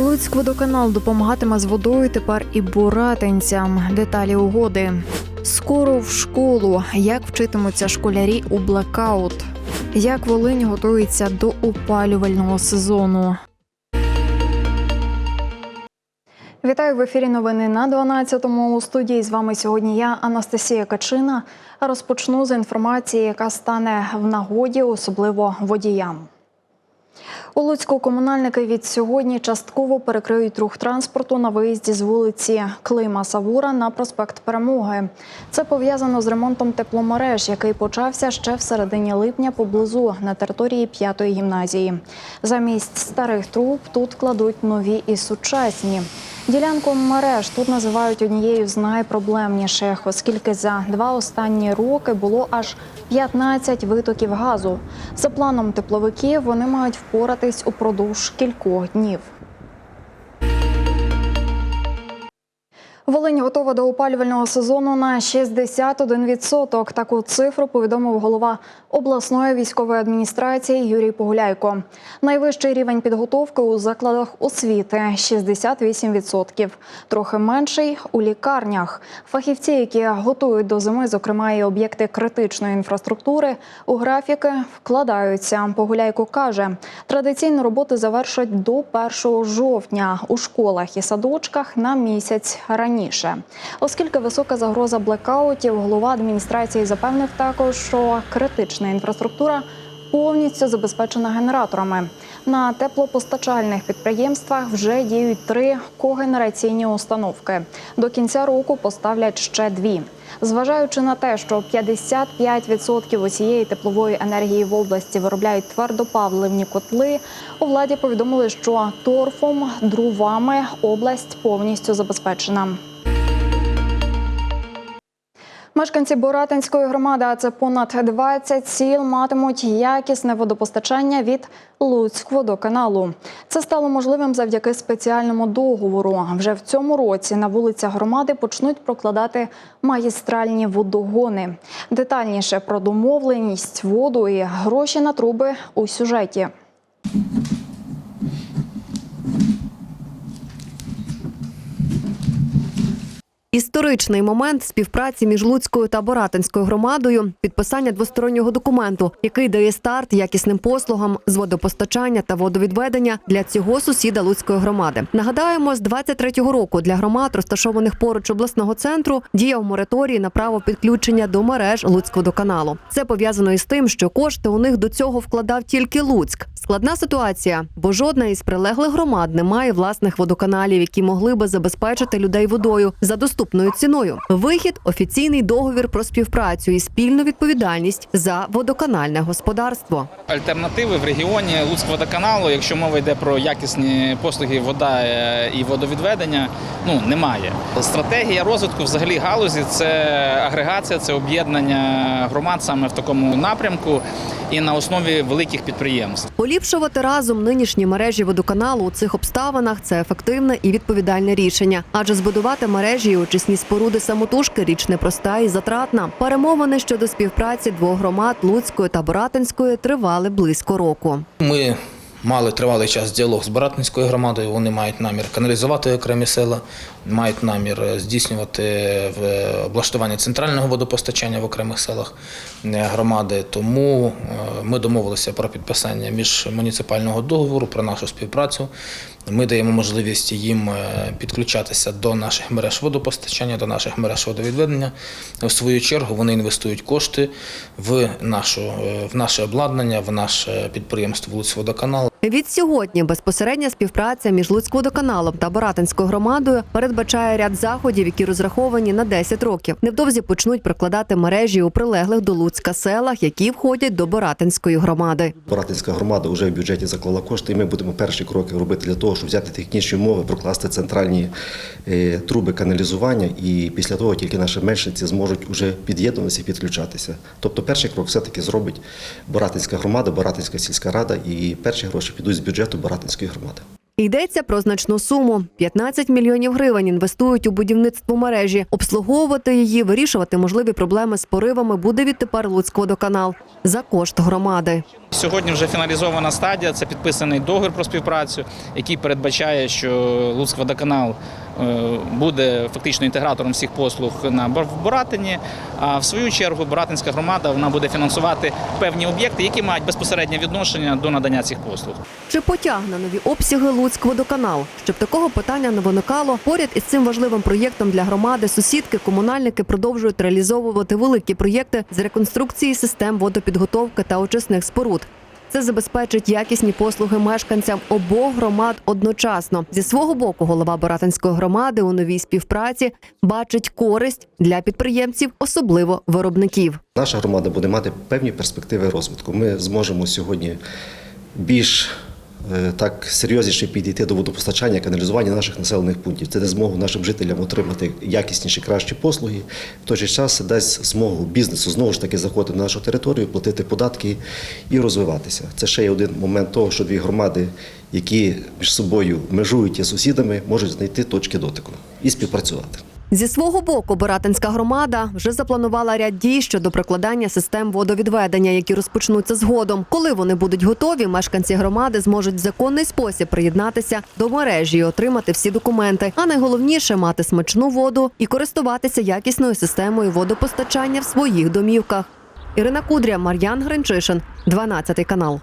Луцькводоканал допомагатиме з водою тепер і буратинцям. Деталі угоди. Скоро в школу. Як вчитимуться школярі у блекаут? Як Волинь готується до опалювального сезону? Вітаю в ефірі. Новини на 12-му. У студії з вами сьогодні я, Анастасія Качина. Розпочну з інформації, яка стане в нагоді, особливо водіям. У Луцьку комунальники від сьогодні частково перекриють рух транспорту на виїзді з вулиці Клима Савура на проспект Перемоги. Це пов'язано з ремонтом тепломереж, який почався ще в середині липня поблизу на території п'ятої гімназії. Замість старих труб тут кладуть нові і сучасні. Ділянку мереж тут називають однією з найпроблемніших, оскільки за два останні роки було аж 15 витоків газу. За планом тепловиків вони мають впоратись упродовж кількох днів. Волинь готова до опалювального сезону на 61%. Таку цифру повідомив голова обласної військової адміністрації Юрій Погуляйко. Найвищий рівень підготовки у закладах освіти 68%. Трохи менший у лікарнях. Фахівці, які готують до зими, зокрема і об'єкти критичної інфраструктури, у графіки вкладаються. Погуляйко каже, традиційно роботи завершать до 1 жовтня у школах і садочках на місяць раніше. Оскільки висока загроза блекаутів, голова адміністрації запевнив також, що критична інфраструктура повністю забезпечена генераторами. На теплопостачальних підприємствах вже діють три когенераційні установки. До кінця року поставлять ще дві. Зважаючи на те, що 55% усієї теплової енергії в області виробляють твердопаливні котли, у владі повідомили, що торфом, дровами область повністю забезпечена. Мешканці Боратинської громади, а це понад 20 сіл, матимуть якісне водопостачання від Луцькводоканалу. Це стало можливим завдяки спеціальному договору. Вже в цьому році на вулицях громади почнуть прокладати магістральні водогони. Детальніше про домовленість, воду і гроші на труби у сюжеті. Історичний момент співпраці між Луцькою та Боратинською громадою підписання двостороннього документу, який дає старт якісним послугам з водопостачання та водовідведення для цього сусіда Луцької громади. Нагадаємо, з 23-го року для громад, розташованих поруч обласного центру, діяв мораторій на право підключення до мереж Луцькводоканалу. Це пов'язано із тим, що кошти у них до цього вкладав тільки Луцьк. Складна ситуація, бо жодна із прилеглих громад не має власних водоканалів, які могли би забезпечити людей водою за доступною ціною. Вихід офіційний договір про співпрацю і спільну відповідальність за водоканальне господарство. Альтернативи в регіоні Луцькводоканалу, якщо мова йде про якісні послуги вода е, і водовідведення, ну немає. Стратегія розвитку взагалі галузі це агрегація, це об'єднання громад саме в такому напрямку і на основі великих підприємств. Поліпшувати разом нинішні мережі водоканалу у цих обставинах це ефективне і відповідальне рішення. Адже збудувати мережі і очисні споруди самотужки річ непроста і затратна. Перемовини щодо співпраці двох громад Луцької та Боратинської тривали близько року. Ми мали тривалий час діалог з Баратинською громадою. Вони мають намір каналізувати окремі села, мають намір е, здійснювати в- облаштування центрального водопостачання в окремих селах е, громади. Тому е, ми домовилися про підписання міжмуніципального договору про нашу співпрацю. Ми даємо можливість їм е, підключатися до наших мереж водопостачання, до наших мереж водовідведення. В свою чергу вони інвестують кошти в, нашу, е, в наше обладнання, в наше підприємство Луцьводоканал. Від сьогодні безпосередня співпраця між Луцькводоканалом та Боратинською громадою передбачає ряд заходів, які розраховані на 10 років. Невдовзі почнуть прокладати мережі у прилеглих до Луцька селах, які входять до Боратинської громади. Боратинська громада вже в бюджеті заклала кошти, і ми будемо перші кроки робити для того, щоб взяти технічні умови, прокласти центральні е, труби каналізування, і після того тільки наші мешканці зможуть вже під'єднуватися і підключатися. Тобто перший крок все-таки зробить Боратинська громада, Боратинська сільська рада, і перші гроші підуть з бюджету Баратинської громади. Йдеться про значну суму 15 мільйонів гривень. Інвестують у будівництво мережі. Обслуговувати її, вирішувати можливі проблеми з поривами буде відтепер Луцькводоканал за кошт громади. Сьогодні вже фіналізована стадія. Це підписаний договір про співпрацю, який передбачає, що Луцькводоканал буде фактично інтегратором всіх послуг на Бор- Боратині. А в свою чергу Боратинська громада вона буде фінансувати певні об'єкти, які мають безпосереднє відношення до надання цих послуг. Чи потягне нові обсяги Луцькводоканал? Щоб такого питання не виникало, поряд із цим важливим проєктом для громади сусідки комунальники продовжують реалізовувати великі проєкти з реконструкції систем водопідготовки та очисних споруд. Це забезпечить якісні послуги мешканцям обох громад одночасно. Зі свого боку, голова Боратинської громади у новій співпраці бачить користь для підприємців, особливо виробників. Наша громада буде мати певні перспективи розвитку. Ми зможемо сьогодні більш так серйозніше підійти до водопостачання, каналізування наших населених пунктів. Це дасть змогу нашим жителям отримати якісніші, кращі послуги. В той же час дасть змогу бізнесу знову ж таки заходити на нашу територію, платити податки і розвиватися. Це ще є один момент того, що дві громади, які між собою межують є сусідами, можуть знайти точки дотику і співпрацювати. Зі свого боку, Боратинська громада вже запланувала ряд дій щодо прокладання систем водовідведення, які розпочнуться згодом. Коли вони будуть готові, мешканці громади зможуть в законний спосіб приєднатися до мережі і отримати всі документи. А найголовніше мати смачну воду і користуватися якісною системою водопостачання в своїх домівках. Ірина Кудря, Мар'ян Гринчишин, 12 канал.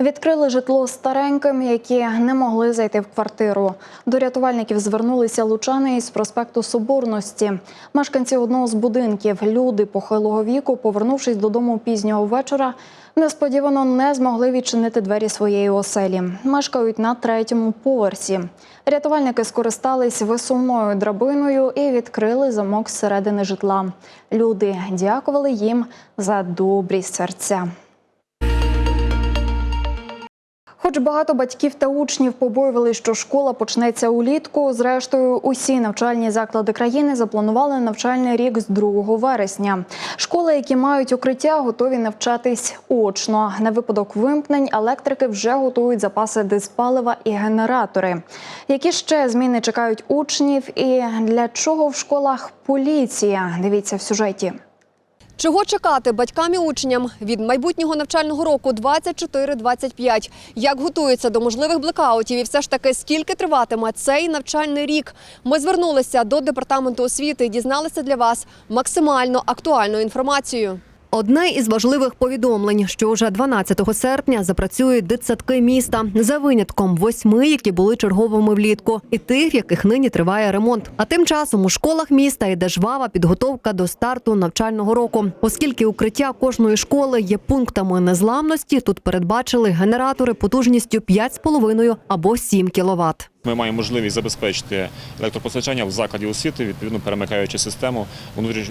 Відкрили житло стареньким, які не могли зайти в квартиру. До рятувальників звернулися лучани із проспекту Соборності. Мешканці одного з будинків, люди похилого віку, повернувшись додому пізнього вечора, несподівано не змогли відчинити двері своєї оселі. Мешкають на третьому поверсі. Рятувальники скористались висувною драбиною і відкрили замок зсередини житла. Люди дякували їм за добрі серця. Хоч багато батьків та учнів побоювали, що школа почнеться улітку. Зрештою, усі навчальні заклади країни запланували навчальний рік з 2 вересня. Школи, які мають укриття, готові навчатись очно. На випадок вимкнень електрики вже готують запаси диспалива і генератори. Які ще зміни чекають учнів, і для чого в школах поліція? Дивіться в сюжеті. Чого чекати батькам і учням від майбутнього навчального року 24-25? Як готуються до можливих блекаутів і все ж таки скільки триватиме цей навчальний рік? Ми звернулися до департаменту освіти і дізналися для вас максимально актуальну інформацію. Одне із важливих повідомлень, що вже 12 серпня запрацюють дитсадки міста за винятком восьми, які були черговими влітку, і тих, яких нині триває ремонт. А тим часом у школах міста йде жвава підготовка до старту навчального року. Оскільки укриття кожної школи є пунктами незламності, тут передбачили генератори потужністю 5,5 або 7 кВт. Ми маємо можливість забезпечити електропостачання в закладі освіти, відповідно перемикаючи систему, е,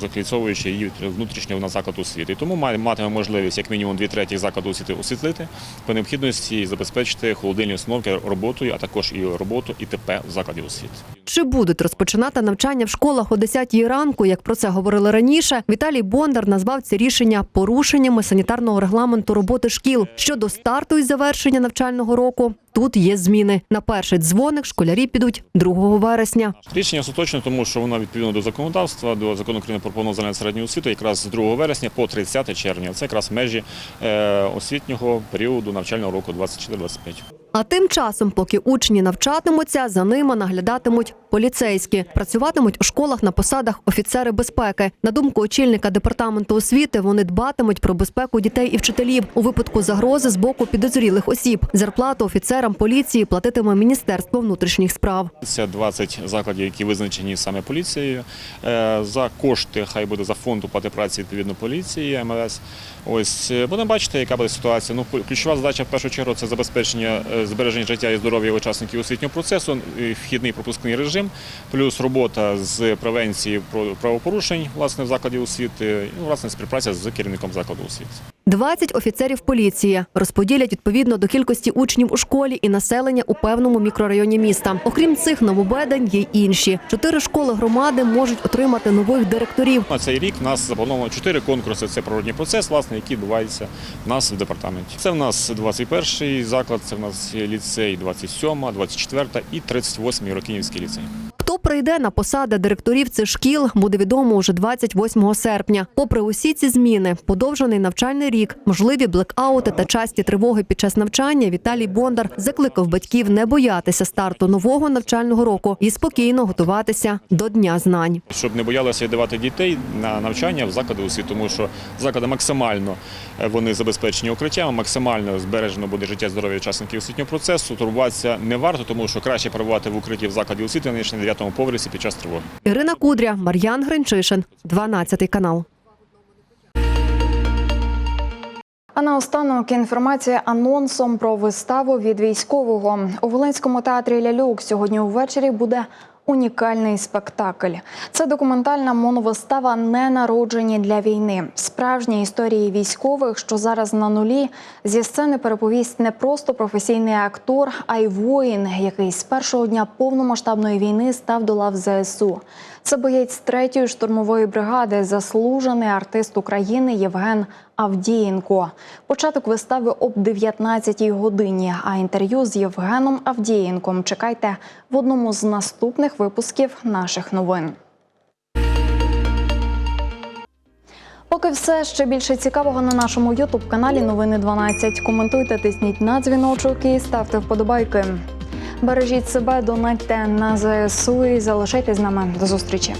закліцовуючи її внутрішньо на заклад освіти. Тому матиме можливість як мінімум дві треті закладу освіти освітлити, по необхідності забезпечити холодильні установки роботою, а також і роботу ІТП в закладі освіти. Чи будуть розпочинати навчання в школах о 10 ранку, як про це говорили раніше? Віталій Бондар назвав ці рішення порушеннями санітарного регламенту роботи шкіл щодо старту і завершення навчального року. Тут є зміни. Перший дзвоник школярі підуть 2 вересня. Рішення остаточне, тому що воно відповідно до законодавства, до закону України про повну загальну середню освіту, якраз з 2 вересня по 30 червня. Це якраз межі е, освітнього періоду навчального року 24-25. А тим часом, поки учні навчатимуться, за ними наглядатимуть поліцейські. Працюватимуть у школах на посадах офіцери безпеки. На думку очільника департаменту освіти, вони дбатимуть про безпеку дітей і вчителів у випадку загрози з боку підозрілих осіб. Зарплату офіцерам поліції платитиме Міністерство внутрішніх справ. Це 20 закладів, які визначені саме поліцією. Е, За кошти, хай буде за фонд оплати праці відповідно поліції МВС. Ось е, будемо бачити, яка буде ситуація. Ну ключова задача в першу чергу це забезпечення е, збереження життя і здоров'я учасників освітнього процесу, вхідний пропускний режим, плюс робота з превенції правопорушень в закладі освіти, і власне співпраця з керівником закладу освіти. 20 офіцерів поліції розподілять відповідно до кількості учнів у школі і населення у певному мікрорайоні міста. Окрім цих нововведень, є й інші. Чотири школи громади можуть отримати нових директорів. На цей рік нас заплановано чотири конкурси. Це природній процес, власне, який відбувається в нас в департаменті. Це в нас 21-й заклад, це в нас ліцей 27, 24 і 38 Єврокинівський ліцей. Прийде на посади директорів цих шкіл, буде відомо уже 28 серпня. Попри усі ці зміни, подовжений навчальний рік, можливі блекаути та часті тривоги під час навчання, Віталій Бондар закликав батьків не боятися старту нового навчального року і спокійно готуватися до дня знань. Щоб не боялися віддавати дітей на навчання в заклади освіти, тому що заклади максимально е, вони забезпечені укриттями, максимально збережено буде життя здоров'я учасників освітнього процесу. Турбуватися не варто, тому що краще перебувати в укритті в закладі освіти, ніж на 9-му поверсі під час тривоги. Ірина Кудря, Мар'ян Гринчишин, 12 канал. А наостанок інформація анонсом про виставу від військового у Волинському театрі Ляльок сьогодні увечері буде унікальний спектакль. Це документальна моновистава не народжені для війни. Справжні історії військових, що зараз на нулі, зі сцени переповість не просто професійний актор, а й воїн, який з першого дня повномасштабної війни став до лав ЗСУ. Це боєць третьої штурмової бригади, заслужений артист України Євген Авдієнко. Початок вистави об 19-й годині. А інтерв'ю з Євгеном Авдієнком чекайте в одному з наступних випусків наших новин. Поки все ще більше цікавого на нашому Ютуб каналі Новини 12. Коментуйте, тисніть на дзвіночок і ставте вподобайки. Бережіть себе, донатьте на ЗСУ і залишайтесь з нами. До зустрічі.